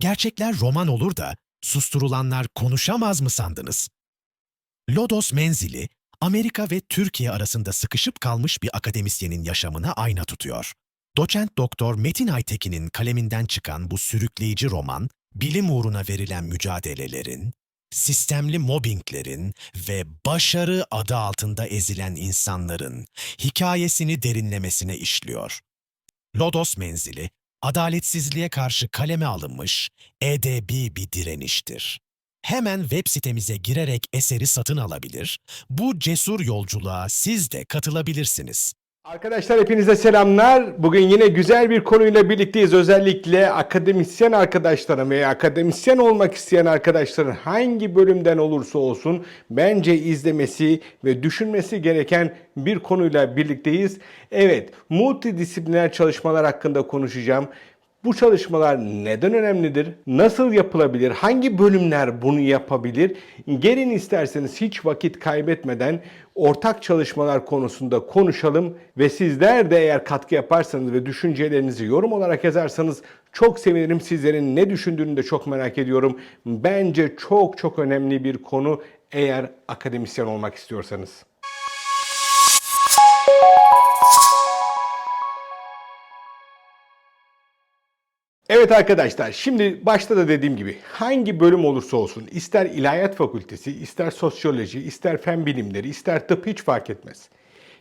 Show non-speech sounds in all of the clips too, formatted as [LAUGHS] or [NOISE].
Gerçekler roman olur da susturulanlar konuşamaz mı sandınız? Lodos Menzili, Amerika ve Türkiye arasında sıkışıp kalmış bir akademisyenin yaşamına ayna tutuyor. Doçent Doktor Metin Aytekin'in kaleminden çıkan bu sürükleyici roman, bilim uğruna verilen mücadelelerin, sistemli mobbinglerin ve başarı adı altında ezilen insanların hikayesini derinlemesine işliyor. Lodos Menzili, adaletsizliğe karşı kaleme alınmış edebi bir direniştir. Hemen web sitemize girerek eseri satın alabilir, bu cesur yolculuğa siz de katılabilirsiniz. Arkadaşlar hepinize selamlar. Bugün yine güzel bir konuyla birlikteyiz. Özellikle akademisyen arkadaşlarım veya akademisyen olmak isteyen arkadaşların hangi bölümden olursa olsun bence izlemesi ve düşünmesi gereken bir konuyla birlikteyiz. Evet, multidisipliner çalışmalar hakkında konuşacağım. Bu çalışmalar neden önemlidir? Nasıl yapılabilir? Hangi bölümler bunu yapabilir? Gelin isterseniz hiç vakit kaybetmeden ortak çalışmalar konusunda konuşalım ve sizler de eğer katkı yaparsanız ve düşüncelerinizi yorum olarak yazarsanız çok sevinirim. Sizlerin ne düşündüğünü de çok merak ediyorum. Bence çok çok önemli bir konu eğer akademisyen olmak istiyorsanız. Evet arkadaşlar şimdi başta da dediğim gibi hangi bölüm olursa olsun ister ilahiyat fakültesi, ister sosyoloji, ister fen bilimleri, ister tıp hiç fark etmez.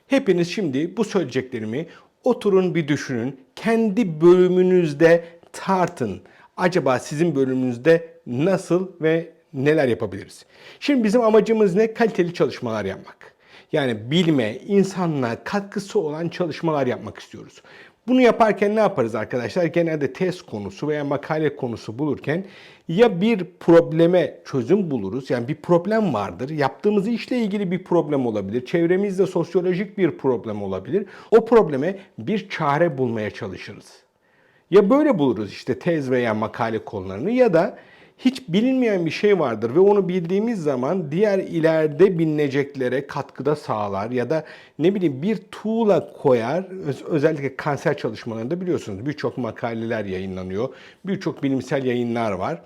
Hepiniz şimdi bu söyleyeceklerimi oturun bir düşünün. Kendi bölümünüzde tartın. Acaba sizin bölümünüzde nasıl ve neler yapabiliriz? Şimdi bizim amacımız ne? Kaliteli çalışmalar yapmak. Yani bilime, insanlığa katkısı olan çalışmalar yapmak istiyoruz. Bunu yaparken ne yaparız arkadaşlar? Genelde test konusu veya makale konusu bulurken ya bir probleme çözüm buluruz. Yani bir problem vardır. Yaptığımız işle ilgili bir problem olabilir. Çevremizde sosyolojik bir problem olabilir. O probleme bir çare bulmaya çalışırız. Ya böyle buluruz işte tez veya makale konularını ya da hiç bilinmeyen bir şey vardır ve onu bildiğimiz zaman diğer ileride bilineceklere katkıda sağlar ya da ne bileyim bir tuğla koyar. Öz- özellikle kanser çalışmalarında biliyorsunuz birçok makaleler yayınlanıyor. Birçok bilimsel yayınlar var.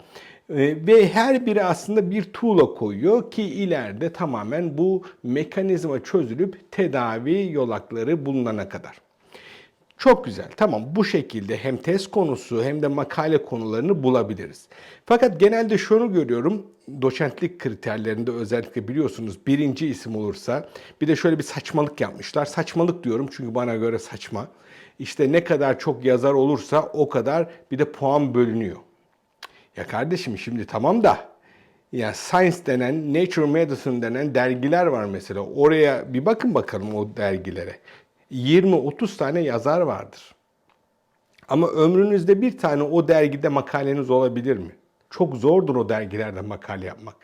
Ee, Ve her biri aslında bir tuğla koyuyor ki ileride tamamen bu mekanizma çözülüp tedavi yolakları bulunana kadar. Çok güzel. Tamam bu şekilde hem test konusu hem de makale konularını bulabiliriz. Fakat genelde şunu görüyorum. Doçentlik kriterlerinde özellikle biliyorsunuz birinci isim olursa bir de şöyle bir saçmalık yapmışlar. Saçmalık diyorum çünkü bana göre saçma. İşte ne kadar çok yazar olursa o kadar bir de puan bölünüyor. Ya kardeşim şimdi tamam da ya Science denen, Nature Medicine denen dergiler var mesela. Oraya bir bakın bakalım o dergilere. 20-30 tane yazar vardır. Ama ömrünüzde bir tane o dergide makaleniz olabilir mi? Çok zordur o dergilerde makale yapmak.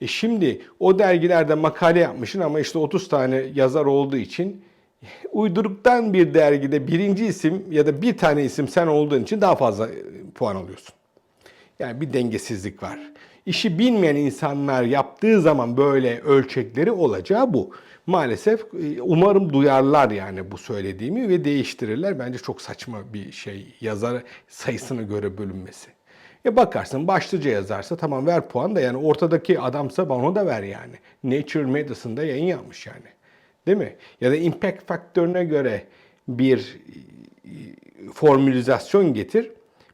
E şimdi o dergilerde makale yapmışsın ama işte 30 tane yazar olduğu için [LAUGHS] uyduruktan bir dergide birinci isim ya da bir tane isim sen olduğun için daha fazla e, puan alıyorsun. Yani bir dengesizlik var. İşi bilmeyen insanlar yaptığı zaman böyle ölçekleri olacağı bu. Maalesef e, umarım duyarlar yani bu söylediğimi ve değiştirirler. Bence çok saçma bir şey yazar sayısına göre bölünmesi. Ya bakarsın başlıca yazarsa tamam ver puan da yani ortadaki adamsa bana da ver yani. Nature Medicine'da yayın yapmış yani. Değil mi? Ya da impact faktörüne göre bir e, formülizasyon getir.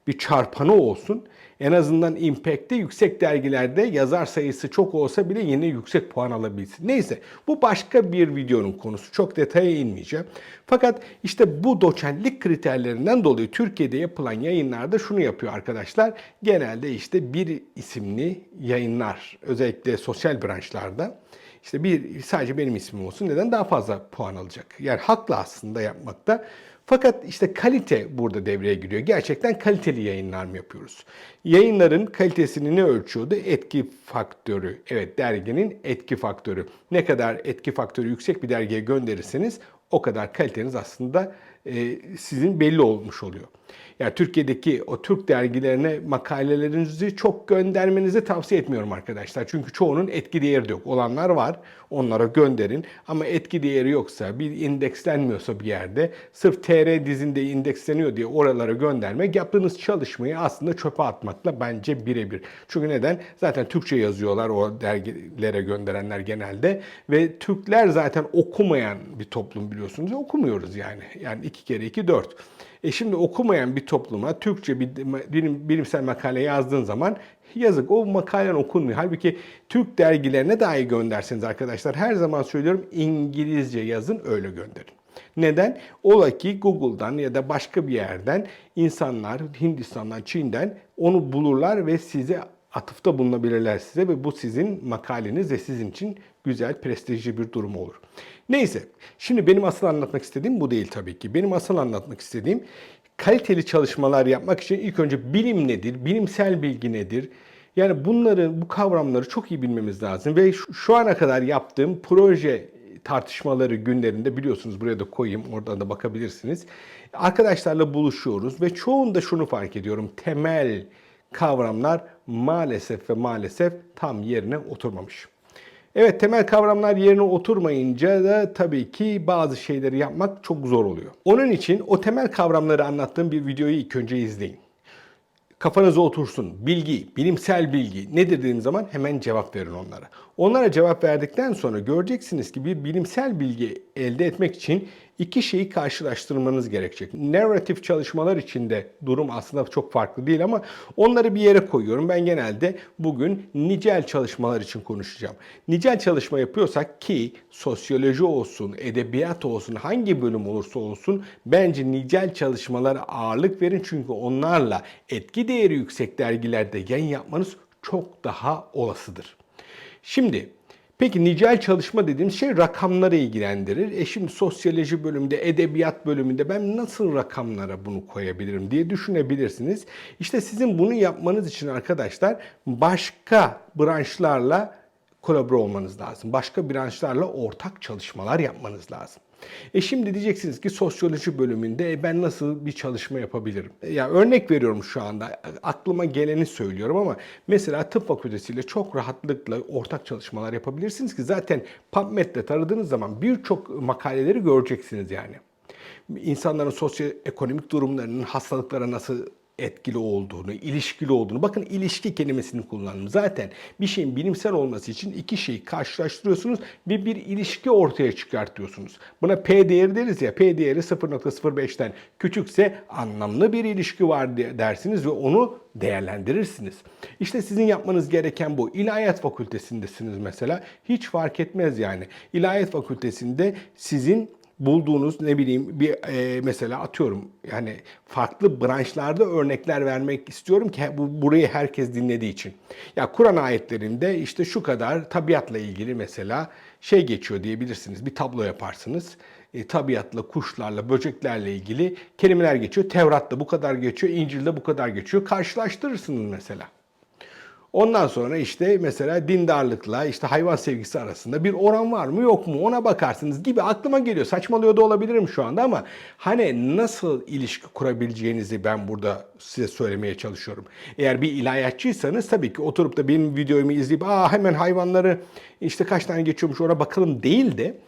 Bir çarpanı olsun. En azından Impact'te yüksek dergilerde yazar sayısı çok olsa bile yine yüksek puan alabilsin. Neyse bu başka bir videonun konusu. Çok detaya inmeyeceğim. Fakat işte bu doçentlik kriterlerinden dolayı Türkiye'de yapılan yayınlarda şunu yapıyor arkadaşlar. Genelde işte bir isimli yayınlar özellikle sosyal branşlarda işte bir sadece benim ismim olsun neden daha fazla puan alacak? Yani haklı aslında yapmakta. Fakat işte kalite burada devreye giriyor. Gerçekten kaliteli yayınlar mı yapıyoruz? Yayınların kalitesini ne ölçüyordu? Etki faktörü. Evet derginin etki faktörü. Ne kadar etki faktörü yüksek bir dergiye gönderirseniz o kadar kaliteniz aslında e, sizin belli olmuş oluyor. Yani Türkiye'deki o Türk dergilerine makalelerinizi çok göndermenizi tavsiye etmiyorum arkadaşlar. Çünkü çoğunun etki değeri de yok. Olanlar var. Onlara gönderin. Ama etki değeri yoksa, bir indekslenmiyorsa bir yerde sırf TR dizinde indeksleniyor diye oralara göndermek yaptığınız çalışmayı aslında çöpe atmakla bence birebir. Çünkü neden? Zaten Türkçe yazıyorlar o dergilere gönderenler genelde ve Türkler zaten okumayan bir toplum biliyorsunuz. Okumuyoruz yani. Yani iki kere iki dört. E şimdi okumayan bir topluma Türkçe bir bilim, bilimsel makale yazdığın zaman yazık o makalen okunmuyor. Halbuki Türk dergilerine dahi gönderseniz arkadaşlar her zaman söylüyorum İngilizce yazın öyle gönderin. Neden? Ola ki Google'dan ya da başka bir yerden insanlar Hindistan'dan, Çin'den onu bulurlar ve size atıfta bulunabilirler size ve bu sizin makaleniz ve sizin için güzel, prestijli bir durum olur. Neyse, şimdi benim asıl anlatmak istediğim bu değil tabii ki. Benim asıl anlatmak istediğim kaliteli çalışmalar yapmak için ilk önce bilim nedir, bilimsel bilgi nedir? Yani bunları, bu kavramları çok iyi bilmemiz lazım ve şu, ana kadar yaptığım proje tartışmaları günlerinde biliyorsunuz buraya da koyayım oradan da bakabilirsiniz. Arkadaşlarla buluşuyoruz ve çoğunda şunu fark ediyorum. Temel kavramlar maalesef ve maalesef tam yerine oturmamış. Evet temel kavramlar yerine oturmayınca da tabii ki bazı şeyleri yapmak çok zor oluyor. Onun için o temel kavramları anlattığım bir videoyu ilk önce izleyin. Kafanıza otursun. Bilgi, bilimsel bilgi nedir dediğiniz zaman hemen cevap verin onlara. Onlara cevap verdikten sonra göreceksiniz ki bir bilimsel bilgi elde etmek için iki şeyi karşılaştırmanız gerekecek. Narratif çalışmalar içinde durum aslında çok farklı değil ama onları bir yere koyuyorum. Ben genelde bugün nicel çalışmalar için konuşacağım. Nicel çalışma yapıyorsak ki sosyoloji olsun, edebiyat olsun, hangi bölüm olursa olsun bence nicel çalışmalara ağırlık verin. Çünkü onlarla etki değeri yüksek dergilerde yayın yapmanız çok daha olasıdır. Şimdi Peki nicel çalışma dediğimiz şey rakamları ilgilendirir. E şimdi sosyoloji bölümünde, edebiyat bölümünde ben nasıl rakamlara bunu koyabilirim diye düşünebilirsiniz. İşte sizin bunu yapmanız için arkadaşlar başka branşlarla kolabore olmanız lazım. Başka branşlarla ortak çalışmalar yapmanız lazım. E şimdi diyeceksiniz ki sosyoloji bölümünde ben nasıl bir çalışma yapabilirim? E ya örnek veriyorum şu anda. Aklıma geleni söylüyorum ama mesela tıp fakültesiyle çok rahatlıkla ortak çalışmalar yapabilirsiniz ki zaten PubMed'de taradığınız zaman birçok makaleleri göreceksiniz yani. İnsanların sosyoekonomik durumlarının hastalıklara nasıl etkili olduğunu, ilişkili olduğunu. Bakın ilişki kelimesini kullandım. Zaten bir şeyin bilimsel olması için iki şeyi karşılaştırıyorsunuz ve bir ilişki ortaya çıkartıyorsunuz. Buna P değeri deriz ya. P değeri 0.05'ten küçükse anlamlı bir ilişki var dersiniz ve onu değerlendirirsiniz. İşte sizin yapmanız gereken bu. İlahiyat fakültesindesiniz mesela. Hiç fark etmez yani. İlahiyat fakültesinde sizin bulduğunuz ne bileyim bir e, mesela atıyorum yani farklı branşlarda örnekler vermek istiyorum ki bu burayı herkes dinlediği için. Ya Kur'an ayetlerinde işte şu kadar tabiatla ilgili mesela şey geçiyor diyebilirsiniz. Bir tablo yaparsınız. E, tabiatla, kuşlarla, böceklerle ilgili kelimeler geçiyor. Tevrat'ta bu kadar geçiyor, İncil'de bu kadar geçiyor. Karşılaştırırsınız mesela. Ondan sonra işte mesela dindarlıkla işte hayvan sevgisi arasında bir oran var mı yok mu ona bakarsınız gibi aklıma geliyor. Saçmalıyor da olabilirim şu anda ama hani nasıl ilişki kurabileceğinizi ben burada size söylemeye çalışıyorum. Eğer bir ilahiyatçıysanız tabii ki oturup da benim videomu izleyip aa hemen hayvanları işte kaç tane geçiyormuş ona bakalım değil de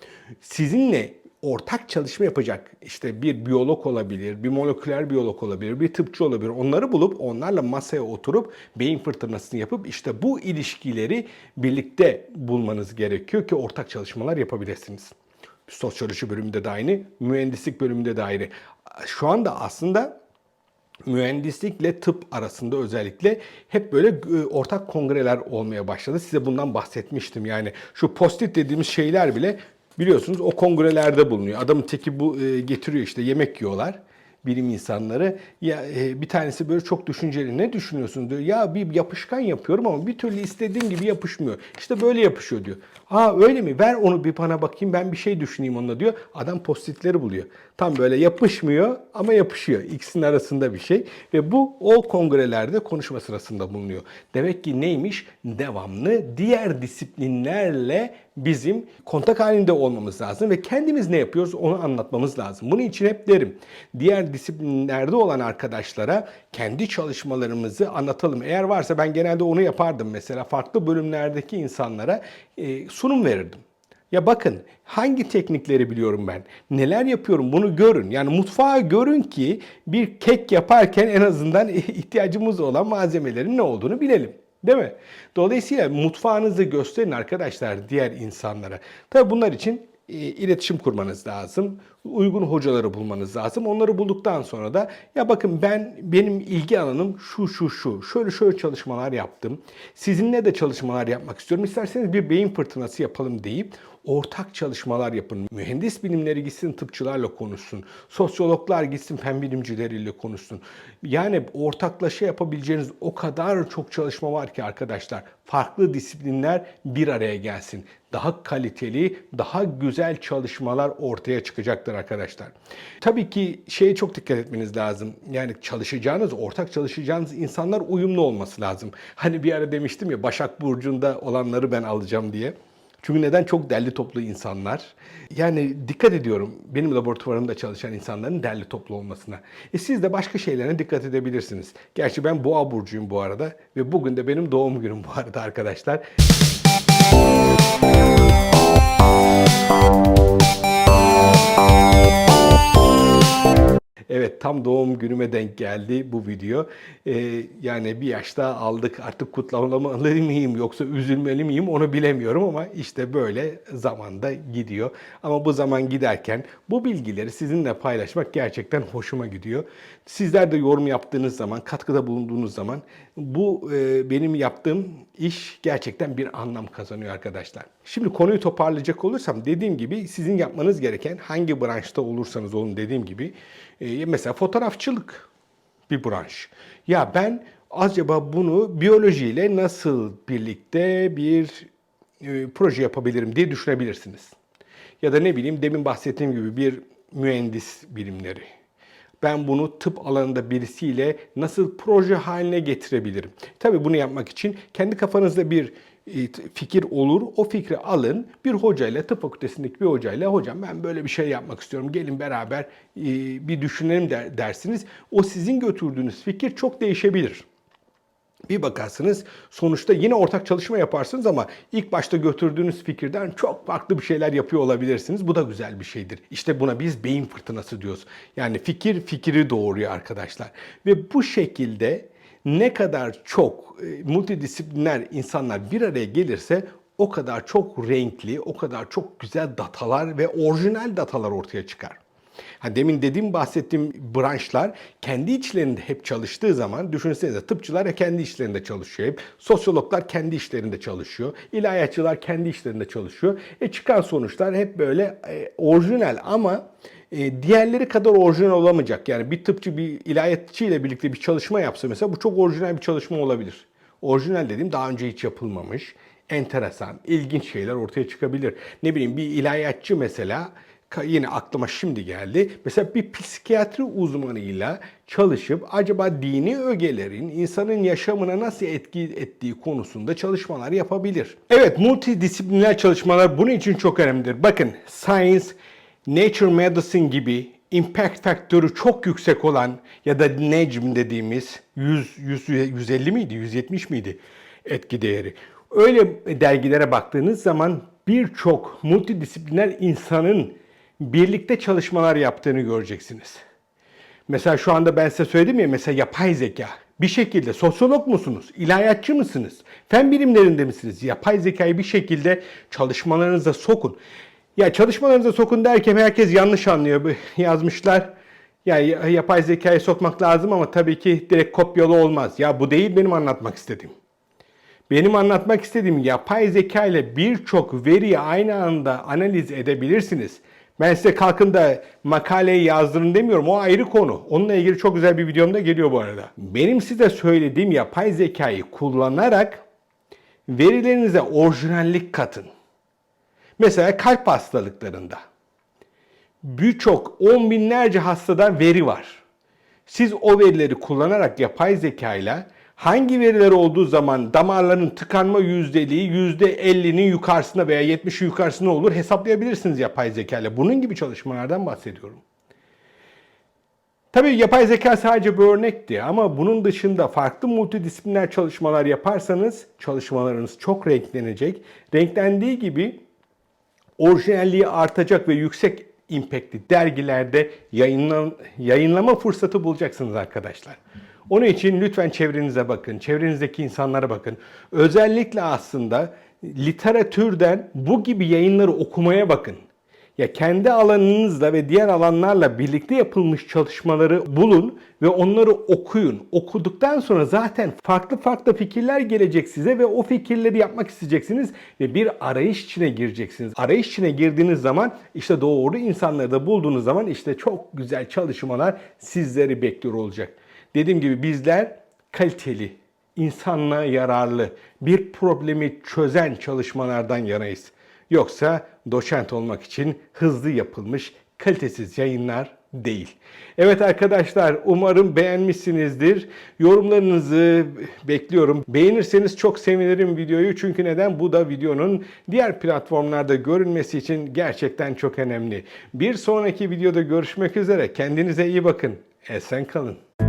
sizinle ortak çalışma yapacak işte bir biyolog olabilir, bir moleküler biyolog olabilir, bir tıpçı olabilir. Onları bulup onlarla masaya oturup beyin fırtınasını yapıp işte bu ilişkileri birlikte bulmanız gerekiyor ki ortak çalışmalar yapabilirsiniz. Sosyoloji bölümünde de aynı, mühendislik bölümünde de aynı. Şu anda aslında mühendislikle tıp arasında özellikle hep böyle e, ortak kongreler olmaya başladı. Size bundan bahsetmiştim. Yani şu post-it dediğimiz şeyler bile Biliyorsunuz o kongrelerde bulunuyor. Adamın teki bu e, getiriyor işte yemek yiyorlar. bilim insanları. Ya e, bir tanesi böyle çok düşünceli. Ne düşünüyorsun diyor. Ya bir yapışkan yapıyorum ama bir türlü istediğim gibi yapışmıyor. İşte böyle yapışıyor diyor. Aa öyle mi? Ver onu bir bana bakayım ben bir şey düşüneyim onunla diyor. Adam postitleri buluyor. Tam böyle yapışmıyor ama yapışıyor. İkisinin arasında bir şey. Ve bu o kongrelerde konuşma sırasında bulunuyor. Demek ki neymiş? Devamlı diğer disiplinlerle bizim kontak halinde olmamız lazım ve kendimiz ne yapıyoruz onu anlatmamız lazım. Bunun için hep derim. Diğer disiplinlerde olan arkadaşlara kendi çalışmalarımızı anlatalım. Eğer varsa ben genelde onu yapardım mesela. Farklı bölümlerdeki insanlara e, sunum verirdim. Ya bakın hangi teknikleri biliyorum ben, neler yapıyorum bunu görün. Yani mutfağı görün ki bir kek yaparken en azından [LAUGHS] ihtiyacımız olan malzemelerin ne olduğunu bilelim. Değil mi? Dolayısıyla mutfağınızı gösterin arkadaşlar diğer insanlara. Tabii bunlar için e, iletişim kurmanız lazım. Uygun hocaları bulmanız lazım. Onları bulduktan sonra da ya bakın ben benim ilgi alanım şu şu şu. Şöyle şöyle çalışmalar yaptım. Sizinle de çalışmalar yapmak istiyorum. İsterseniz bir beyin fırtınası yapalım deyip ortak çalışmalar yapın. Mühendis bilimleri gitsin tıpçılarla konuşsun. Sosyologlar gitsin fen bilimcileriyle konuşsun. Yani ortaklaşa yapabileceğiniz o kadar çok çalışma var ki arkadaşlar. Farklı disiplinler bir araya gelsin. Daha kaliteli, daha güzel çalışmalar ortaya çıkacaktır arkadaşlar. Tabii ki şeye çok dikkat etmeniz lazım. Yani çalışacağınız, ortak çalışacağınız insanlar uyumlu olması lazım. Hani bir ara demiştim ya Başak Burcu'nda olanları ben alacağım diye. Çünkü neden? Çok derli toplu insanlar. Yani dikkat ediyorum benim laboratuvarımda çalışan insanların derli toplu olmasına. E siz de başka şeylerine dikkat edebilirsiniz. Gerçi ben boğa burcuyum bu arada ve bugün de benim doğum günüm bu arada arkadaşlar. Evet tam doğum günüme denk geldi bu video. Ee, yani bir yaşta aldık artık kutlamalı [LAUGHS] mıyım yoksa üzülmeli miyim onu bilemiyorum ama işte böyle zamanda gidiyor. Ama bu zaman giderken bu bilgileri sizinle paylaşmak gerçekten hoşuma gidiyor. Sizler de yorum yaptığınız zaman, katkıda bulunduğunuz zaman bu e, benim yaptığım iş gerçekten bir anlam kazanıyor arkadaşlar. Şimdi konuyu toparlayacak olursam dediğim gibi sizin yapmanız gereken hangi branşta olursanız olun dediğim gibi e, mesela fotoğrafçılık bir branş. Ya ben acaba bunu biyolojiyle nasıl birlikte bir e, proje yapabilirim diye düşünebilirsiniz. Ya da ne bileyim demin bahsettiğim gibi bir mühendis bilimleri. Ben bunu tıp alanında birisiyle nasıl proje haline getirebilirim? Tabii bunu yapmak için kendi kafanızda bir fikir olur. O fikri alın. Bir hocayla, tıp fakültesindeki bir hocayla hocam ben böyle bir şey yapmak istiyorum. Gelin beraber e, bir düşünelim der, dersiniz. O sizin götürdüğünüz fikir çok değişebilir. Bir bakarsınız sonuçta yine ortak çalışma yaparsınız ama ilk başta götürdüğünüz fikirden çok farklı bir şeyler yapıyor olabilirsiniz. Bu da güzel bir şeydir. İşte buna biz beyin fırtınası diyoruz. Yani fikir fikri doğuruyor arkadaşlar. Ve bu şekilde ne kadar çok e, multidisipliner insanlar bir araya gelirse o kadar çok renkli, o kadar çok güzel datalar ve orijinal datalar ortaya çıkar. Ha demin dediğim bahsettiğim branşlar kendi içlerinde hep çalıştığı zaman düşünsenize tıpçılar kendi işlerinde çalışıyor hep. Sosyologlar kendi işlerinde çalışıyor. İlahiyatçılar kendi işlerinde çalışıyor. E çıkan sonuçlar hep böyle e, orijinal ama e, diğerleri kadar orijinal olamayacak. Yani bir tıpçı bir ilahiyatçı ile birlikte bir çalışma yapsa mesela bu çok orijinal bir çalışma olabilir. Orijinal dediğim daha önce hiç yapılmamış, enteresan, ilginç şeyler ortaya çıkabilir. Ne bileyim bir ilahiyatçı mesela yine aklıma şimdi geldi. Mesela bir psikiyatri uzmanıyla çalışıp acaba dini ögelerin insanın yaşamına nasıl etki ettiği konusunda çalışmalar yapabilir. Evet multidisipliner çalışmalar bunun için çok önemlidir. Bakın Science, Nature Medicine gibi impact faktörü çok yüksek olan ya da NECM dediğimiz 100, 100 150 miydi, 170 miydi etki değeri? Öyle dergilere baktığınız zaman birçok multidisipliner insanın birlikte çalışmalar yaptığını göreceksiniz. Mesela şu anda ben size söyledim ya mesela yapay zeka. Bir şekilde sosyolog musunuz? İlahiyatçı mısınız? Fen bilimlerinde misiniz? Yapay zekayı bir şekilde çalışmalarınıza sokun. Ya çalışmalarınıza sokun derken herkes yanlış anlıyor. [LAUGHS] Yazmışlar. Ya yapay zekayı sokmak lazım ama tabii ki direkt kopyalı olmaz. Ya bu değil benim anlatmak istediğim. Benim anlatmak istediğim yapay zeka ile birçok veriyi aynı anda analiz edebilirsiniz. Ben size kalkın da makaleyi yazdırın demiyorum. O ayrı konu. Onunla ilgili çok güzel bir videom da geliyor bu arada. Benim size söylediğim yapay zekayı kullanarak verilerinize orijinallik katın. Mesela kalp hastalıklarında birçok on binlerce hastada veri var. Siz o verileri kullanarak yapay zekayla hangi veriler olduğu zaman damarların tıkanma yüzdeliği %50'nin yukarısında veya 70'in yukarısında olur hesaplayabilirsiniz yapay zekayla. Bunun gibi çalışmalardan bahsediyorum. Tabii yapay zeka sadece bir örnekti ama bunun dışında farklı multidisipliner çalışmalar yaparsanız çalışmalarınız çok renklenecek. Renklendiği gibi orijinalliği artacak ve yüksek impactli dergilerde yayınlan, yayınlama fırsatı bulacaksınız arkadaşlar. Onun için lütfen çevrenize bakın, çevrenizdeki insanlara bakın. Özellikle aslında literatürden bu gibi yayınları okumaya bakın. Ya kendi alanınızla ve diğer alanlarla birlikte yapılmış çalışmaları bulun ve onları okuyun. Okuduktan sonra zaten farklı farklı fikirler gelecek size ve o fikirleri yapmak isteyeceksiniz ve bir arayış içine gireceksiniz. Arayış içine girdiğiniz zaman işte doğru insanları da bulduğunuz zaman işte çok güzel çalışmalar sizleri bekliyor olacak. Dediğim gibi bizler kaliteli, insanlığa yararlı, bir problemi çözen çalışmalardan yanayız. Yoksa doçent olmak için hızlı yapılmış kalitesiz yayınlar değil. Evet arkadaşlar umarım beğenmişsinizdir. Yorumlarınızı bekliyorum. Beğenirseniz çok sevinirim videoyu. Çünkü neden? Bu da videonun diğer platformlarda görünmesi için gerçekten çok önemli. Bir sonraki videoda görüşmek üzere. Kendinize iyi bakın. Esen kalın.